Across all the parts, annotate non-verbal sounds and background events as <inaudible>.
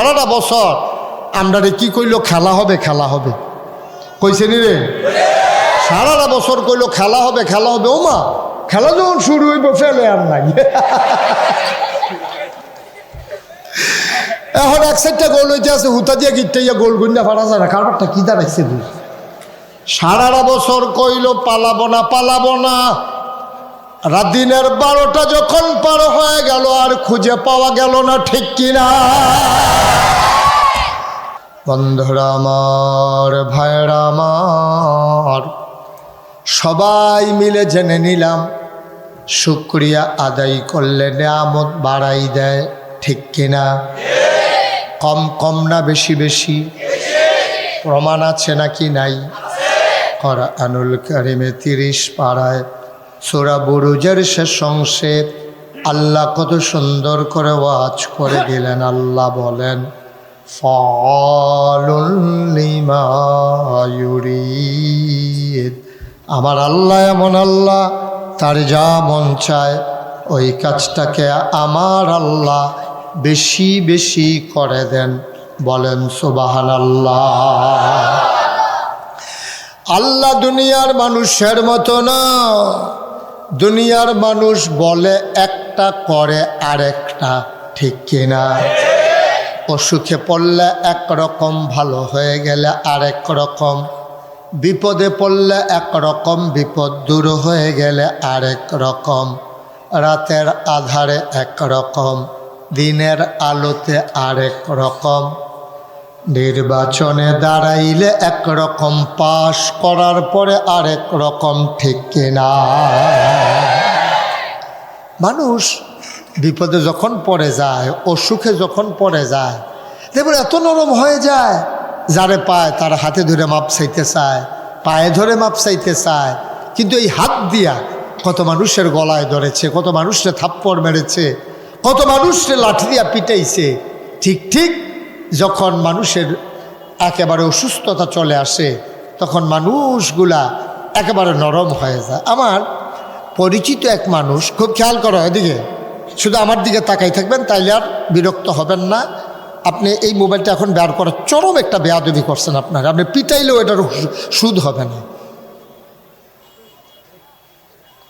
সারাটা বছর। আমরা রে কি কইলো? খেলা হবে খেলা হবে। কইছে নি রে? সারাটা বছর কইলো, খেলা হবে খেলা হবে। ও মা, খেলা যখন শুরু হইব, ফেলে আর নাই। এখন এক সাইডটা গোল হইতে আছে, হুতা দিয়ে গিটটা ইয়া গোল গুন্ডা ফাটা যায় না কারবারটা কি দাঁড়াইছে সারাটা বছর কইল, পালাবো না পালাবো না। রাত দিনের বারোটা যখন পার হয়ে গেল, আর খুঁজে পাওয়া গেল না, ঠিক কিনা? বন্ধুরা আমার ভাইরা আমার, সবাই মিলে জেনে নিলাম, শুক্রিয়া আদায় করলে নেয়ামত বাড়াই দেয়, ঠিক কিনা? কম কম না বেশি বেশি? প্রমাণ আছে নাকি নাই? করা আনুল কারিমে তিরিশ পাড়ায় সোরা বুরুজের শেষ অংশে আল্লাহ কত সুন্দর করে ওয়াজ করে দিলেন, আল্লাহ বলেন আমার আল্লাহ এমন আল্লাহ, তার যা মন চায়, ওই কাজটাকে আমার আল্লাহ বেশি বেশি করে দেন, বলেন সুবাহান আল্লাহ আল্লাহ দুনিয়ার মানুষের মতো না। দুনিয়ার মানুষ বলে একটা করে আরেকটা, ঠিক কিনা অসুখে পড়লে একরকম, ভালো হয়ে গেলে আরেক রকম বিপদে পড়লে একরকম, বিপদ দূর হয়ে গেলে আরেক রকম রাতের আধারে একরকম, দিনের আলোতে আরেক রকম নির্বাচনে দাঁড়াইলে একরকম পাশ করার পরে আরেক রকম ঠিক কিনা? মানুষ বিপদে যখন পড়ে যায়, অসুখে যখন পড়ে যায় দেখুন এত নরম হয়ে যায়, যারে পায় তার হাতে ধরে মাপ চাইতে চায়, পায়ে ধরে মাপ চাইতে চায়, কিন্তু এই হাত দিয়া কত মানুষের গলায় ধরেছে, কত মানুষরে থাপ্পড় মেরেছে, কত মানুষরে লাঠি দিয়া পিটাইছে, ঠিক ঠিক যখন মানুষের একেবারে অসুস্থতা চলে আসে, তখন মানুষগুলা একেবারে নরম হয়ে যায়। আমার পরিচিত এক মানুষ, খুব খেয়াল করো এদিকে, শুধু আমার দিকে তাকাই থাকবেন, তাইলে আর বিরক্ত হবেন না। আপনি এই মোবাইলটা এখন বের করার চরম একটা বেয়াদবি করছেন আপনার। আপনি পিটাইলেও এটার সুদ হবে না।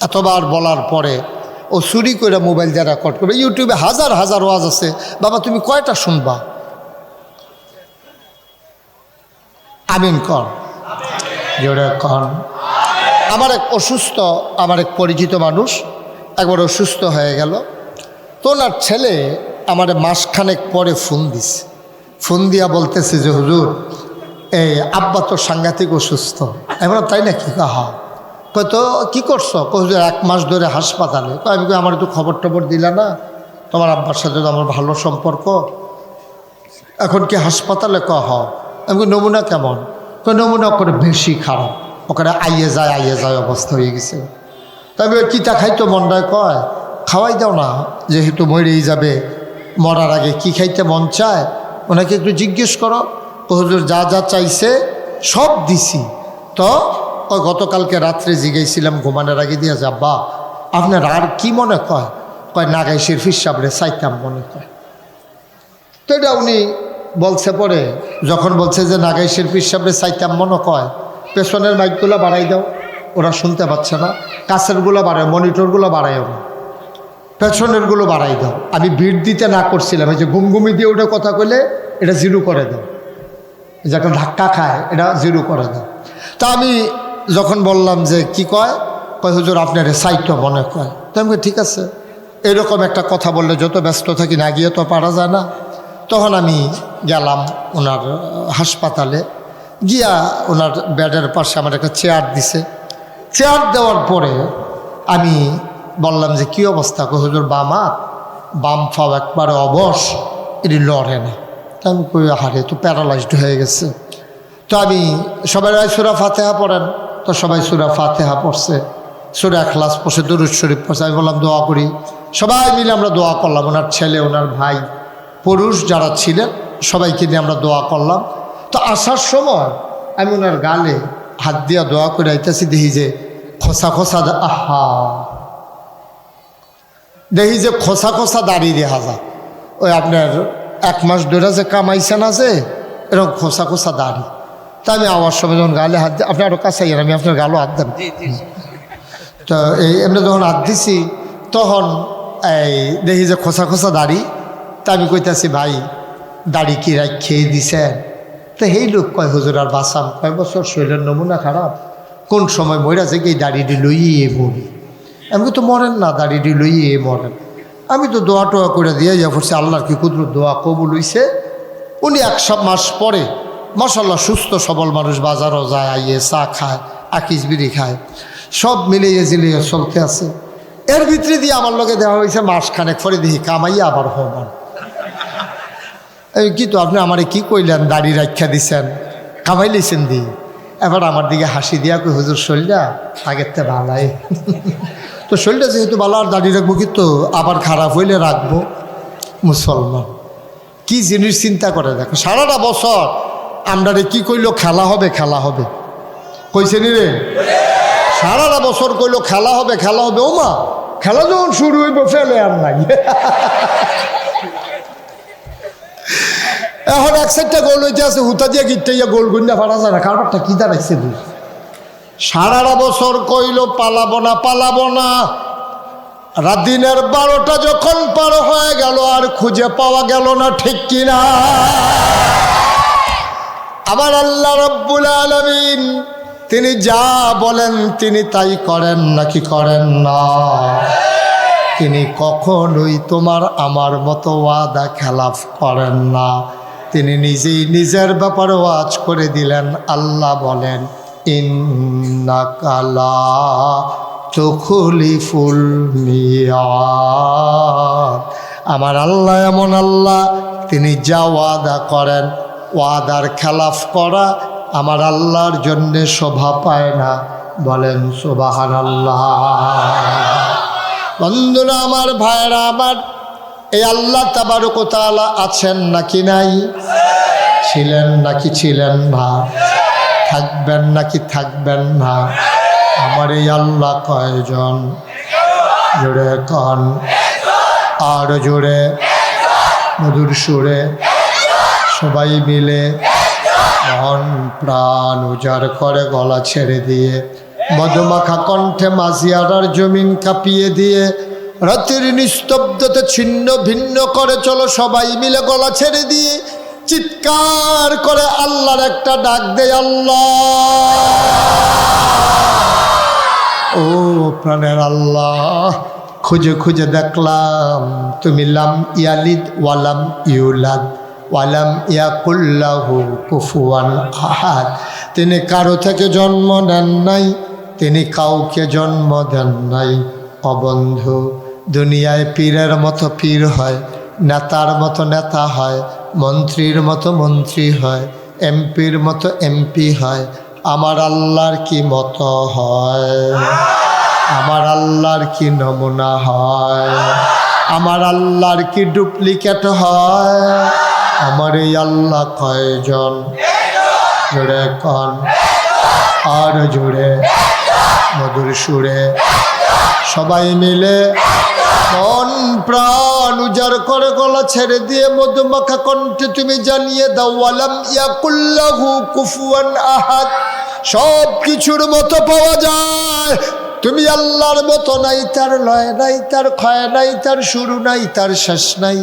এতবার বলার পরে ও চুরি করে মোবাইল দিয়ে রেকর্ড করবে, ইউটিউবে হাজার হাজার ওয়াজ আছে। বাবা, তুমি কয়টা শুনবা? আমিন কর। জোরে কন আমার এক অসুস্থ, আমার এক পরিচিত মানুষ একবার অসুস্থ হয়ে গেল। তো ওনার ছেলে আমার মাসখানেক পরে ফোন দিছে। ফোন দিয়া বলতেছে যে, হুজুর, এই আব্বা তো সাংঘাতিক অসুস্থ। এবার তাই নাকি? কাহা কয়, তো কী করছ? কই হুজুর, এক মাস ধরে হাসপাতালে। আমি আমার একটু খবর টবর দিলা না? তোমার আব্বার সাথে তো আমার ভালো সম্পর্ক। এখন কি হাসপাতালে ক, হ? আমি নমুনা কেমন? নমুনা করে বেশি খারাপ। ওখানে আইয়ে যায় আইয়ে যায়, অবস্থা হয়ে গেছে। তবে কিতা খাইতো মনটায় কয়, খাওয়াই দাও না, যেহেতু মরেই যাবে, মরার আগে কি খাইতে মন চায়? ওনাকে একটু জিজ্ঞেস করো হুজুর যা যা চাইছে, সব দিছি। তো ওই গতকালকে রাত্রে জিগাইছিলাম, ঘুমানোর আগে দিয়ে যা বা আপনার আর কি মনে কয়? কয় নাগাই শিরফির সাবরে চাইতাম মনে কয়। তো এটা উনি বলছে পরে যখন বলছে যে নাগাই শিল্পীর সামনে চাইতাম মনে কয়, পেছনের মাইকগুলো বাড়াই দাও, ওরা শুনতে পাচ্ছে না, কাছেরগুলো বাড়ায়, মনিটরগুলো বাড়াইও না, পেছনেরগুলো বাড়াই দাও। আমি ভিড় দিতে না করছিলাম, এই যে ঘুমঘুমি দিয়ে ওটা কথা কইলে এটা জিরো করে দাও। যে একটা ধাক্কা খায়, এটা জিরো করে দাও। তা আমি যখন বললাম যে কি কয় কয়, হুজুর, আপনার সাইটো মনে কয়? তো আমি ঠিক আছে। এরকম একটা কথা বললে যত ব্যস্ত থাকি, না গিয়ে তো পারা যায় না। তখন আমি গেলাম ওনার হাসপাতালে। গিয়া ওনার বেডের পাশে আমার একটা চেয়ার দিছে। চেয়ার দেওয়ার পরে আমি বললাম যে, কি অবস্থা? হুজুর, বাম বাম ফাও একবারে অবশ, এটি লড়ে না। তা আমি কই হারে তো প্যারালাইজড হয়ে গেছে। তো আমি, সবাই সুরা ফাতেহা পড়েন, তো সবাই সুরা ফাতেহা পড়ছে। সুরা ক্লাস পড়ছে, দুরুদ শরীফ পড়ছে। আমি বললাম, দোয়া করি। সবাই মিলে আমরা দোয়া করলাম, ওনার ছেলে, ওনার ভাই। পুরুষ যারা ছিলেন সবাইকে নিয়ে আমরা দোয়া করলাম। তো আসার সময় আমি ওনার গালে হাত দিয়া দোয়া করে আইতেছি দেখি যে খোসা খোসা আহা। দেখি যে খোসা খোসা দাঁড়িয়ে দেখা যায়। ওই আপনার এক মাস ধরে যে কামাইছেন আছে এরকম খোসা খোসা দাড়ি তা আমি আওয়ার সময় যখন গালে হাত দিই আপনি আরও কাছে আমি আপনার গালও হাত দেন। তো এই এমনি যখন হাত দিছি তখন এই দেখি যে খোসা খোসা দাড়ি তা আমি কইতাছি, ভাই, দাড়ি কি রাখ খেয়ে দিছেন তো সেই লোক কয়, হুজুর, আর বাসাম কয়, বছর শরীরের নমুনা খারাপ। কোন সময় মরা যে এই দাড়িটি লইয়ে মরি? আমি তো মরেন না, দাড়িটি লইয়ে মরেন। আমি তো দোয়া টোয়া করে দিয়ে যা পড়ছি আল্লাহর কি কুদরত দোয়া কবুল হইছে? উনি এক মাস পরে মাসাল্লাহ সুস্থ, সবল মানুষ বাজারও যায়, আইয়ে চা খায়, আকিস বিড়ি খায়, সব মিলিয়ে জিলিয়ে চলতে আছে। এর ভিতরে দিয়ে আমার লগে দেওয়া হয়েছে মাস খানেক পরে দেখি কামাইয়া আবার হবান এই কি তো আপনি আমারে কি কইলেন, দাড়ি রাখা দিছেন? কামাই লিছেন দি। এবার আমার দিকে হাসি দিয়া কই, হুজুর শরীরটা আগের তে ভালাই <laughs> তো শরীরটা যেহেতু ভালো আর দাড়ি রাখব কিন্তু আবার খারাপ হইলে রাখব। মুসলমান, কি জিনিস চিন্তা করে দেখো, সারাটা বছর আমরা রে কি কইলো, খেলা হবে খেলা হবে। কইছে নি রে? সারাটা বছর কইলো, খেলা হবে খেলা হবে। ও মা খেলা যখন শুরু হইব, ফেলে আর নাই। <laughs> এখন এক সাইডটা গোল হইতে আছে, হুতা দিয়ে গিটটা ইয়া গোল গুন্ডা ফাটা যায় না কারবারটা কি দাঁড়াইছে তুই সারাটা বছর কইল, পালাবো না পালাবো না। রাত দিনের বারোটা যখন পার হয়ে গেল, আর খুঁজে পাওয়া গেল না ঠিক কিনা। আমার আল্লাহ রব্বুল আলমিন, তিনি যা বলেন তিনি তাই করেন নাকি করেন না। তিনি কখনোই তোমার আমার মতো ওয়াদা খেলাফ করেন না। তিনি নিজেই নিজের ব্যাপারে ওয়াজ করে দিলেন। আল্লাহ বলেন, ইন্নাকালা তুখলিফুল মিয়াদ। আমার আল্লাহ এমন আল্লাহ, তিনি যা ওয়াদা করেন, ওয়াদার খেলাফ করা আমার আল্লাহর জন্যে শোভা পায় না। বলেন সোবাহান আল্লাহ বন্ধুরা, আমার ভাইরা আমার এই আল্লাহ তাবারকতালা আছেন নাকি নাই? ছিলেন নাকি ছিলেন ভা থাকবেন নাকি থাকবেন না? আমার এই আল্লাহ কয়জন? জোরে কন। আর জোরে। মধুর সুরে। সবাই মিলে মন প্রাণ উজাড় করে গলা ছেড়ে দিয়ে মধুমাখা কণ্ঠে মাঝিয়ারার জমিন কাঁপিয়ে দিয়ে রাতের নিস্তব্ধতা ছিন্ন ভিন্ন করে চলো সবাই মিলে গলা ছেড়ে দিয়ে চিৎকার করে আল্লাহর একটা ডাক দেয়, আল্লাহ। ও প্রাণের আল্লাহ, খুঁজে খুঁজে দেখলাম তুমি লাম ইয়ালিদ ওয়ালাম ইউলাদ ওয়ালাম ইয়াকুল্লাহু কুফুয়ান আহাদ। তিনি কারও থেকে জন্ম নেন নাই তিনি কাউকে জন্ম দেন নাই। অবন্ধু, দুনিয়ায় পীরের মতো পীর হয়, নেতার মতো নেতা হয়, মন্ত্রীর মতো মন্ত্রী হয়, এমপির মতো এমপি হয়। আমার আল্লাহর কি মতো হয়? আমার আল্লাহর কি নমুনা হয়? আমার আল্লাহর কি ডুপ্লিকেট হয়? আমার এই আল্লাহ কয়জন? জোরে কন। আর জোরে। মধুর সুরে। সবাই মিলে মন প্রাণ উজাড় করে গলা ছেড়ে দিয়ে মধুমাখা কণ্ঠে তুমি জানিয়ে দাও, আলাম ইয়াকুল্লাহু কুফুয়ান আহাদ। সব কিছুর মতো পাওয়া যায়। তুমি আল্লাহর মতো নাই, তার লয় নাই, তার ক্ষয় নাই, তার শুরু নাই, তার শেষ নাই।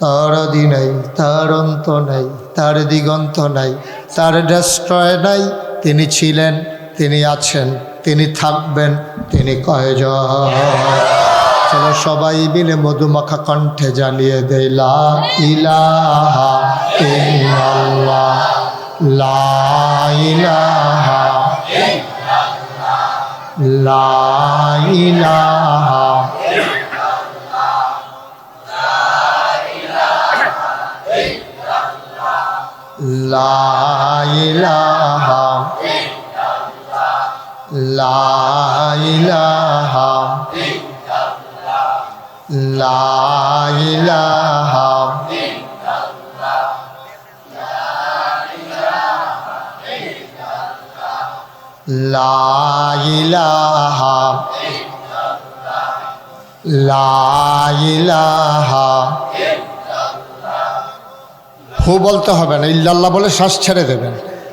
তার আদি নাই, তার অন্ত নাই, তার দিগন্ত নাই, তার ডেস্ট্রয় নাই। তিনি ছিলেন, তিনি আছেন। তিনি থাকবেন, তিনি কয়জন চলো সবাই মিলে মধুমাখা কণ্ঠে জ্বালিয়ে দেয় লা ইলাহা ইল্লাল্লাহ, লা ইলাহা লা ইলাহা লা ইলাহা লা ইলাহা লা ইলাহা লা ইলাহা লা ইলাহা হু বলতে হবে না, ইল্লাল্লাহ বলে শ্বাস ছেড়ে দেবেন।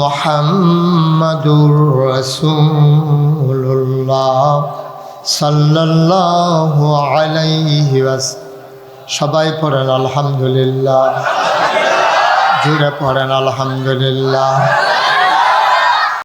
মুহাম্মাদুর রাসূলুল্লাহ সাল্লাল্লাহু আলাইহি ওয়াস সবাই পড়েন আলহামদুলিল্লাহ। জুড়ে পড়েন আলহামদুলিল্লাহ।